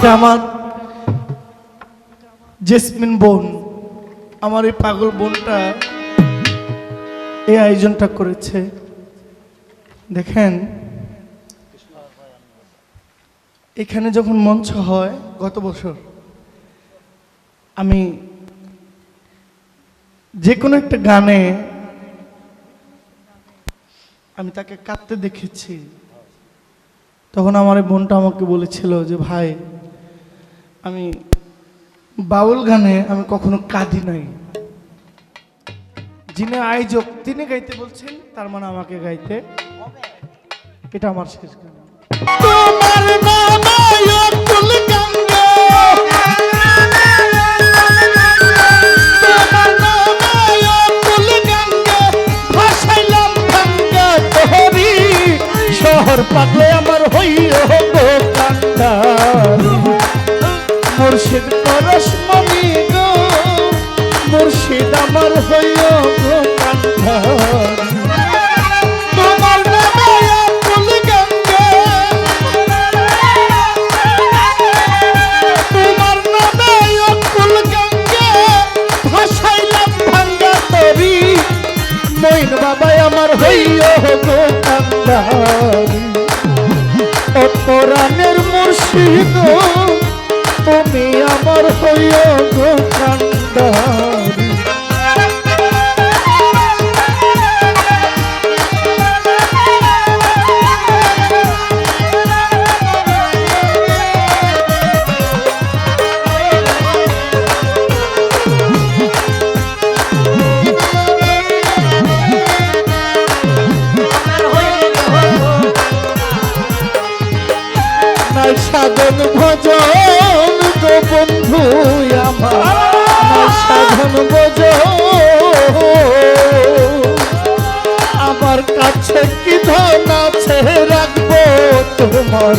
এটা আমার জেসমিন বোন, আমার এই পাগল বোনটা এই আয়োজনটা করেছে। দেখেন, এখানে যখন মঞ্চ হয়, গত বছর, আমি যে কোনো একটা গানে আমি তাকে কাঁদতে দেখেছি। তখন আমার বোনটা আমাকে বলেছিল যে, ভাই আমি বাউল গানে আমি কখনো কাঁদি নাই। যিনি আয়োজক তিনি গাইতে বলছেন তার মানে আমাকে গাইতে এটা আমার শেষ গান। পরশমণি গো মুর্শিদ আমার হইও আমার গো কান্দার সাধন তোমার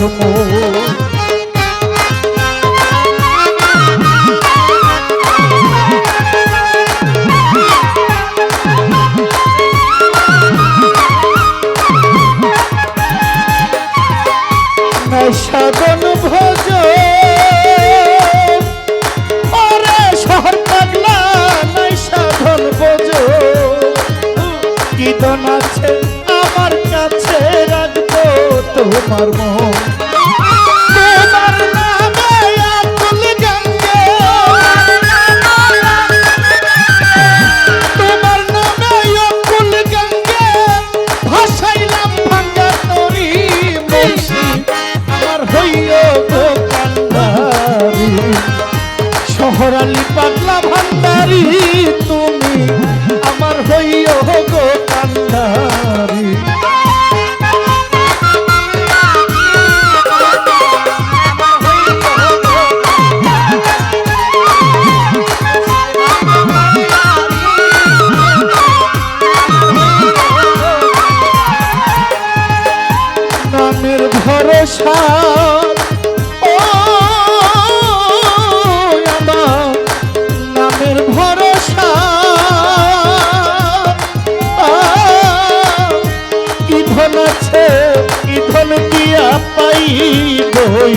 সাধন ভজ ওরে শহর পাগলা নাই সাধন ভজ কি দন আছে, আমার কাছে রাখব তোমার পাগলা ভান্ডারি তুমি আমার হইও গো কান্দারি কি ধন আছে কি ধন দিয়া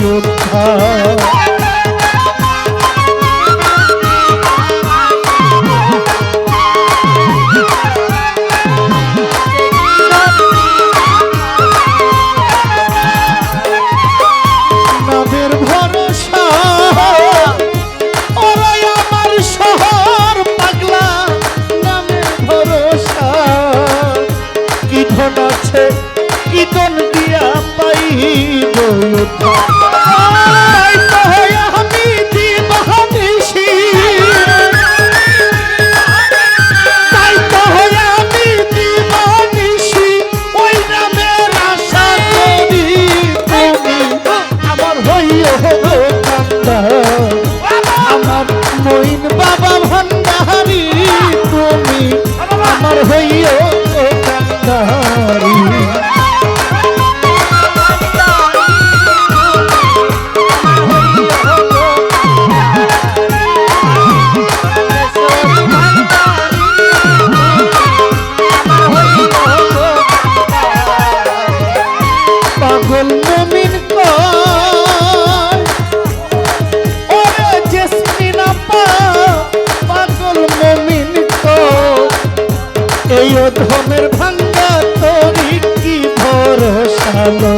উদ্ধার। নামের আমার হইও অধমের ভাঙ্গা তোর কি ভরসালো?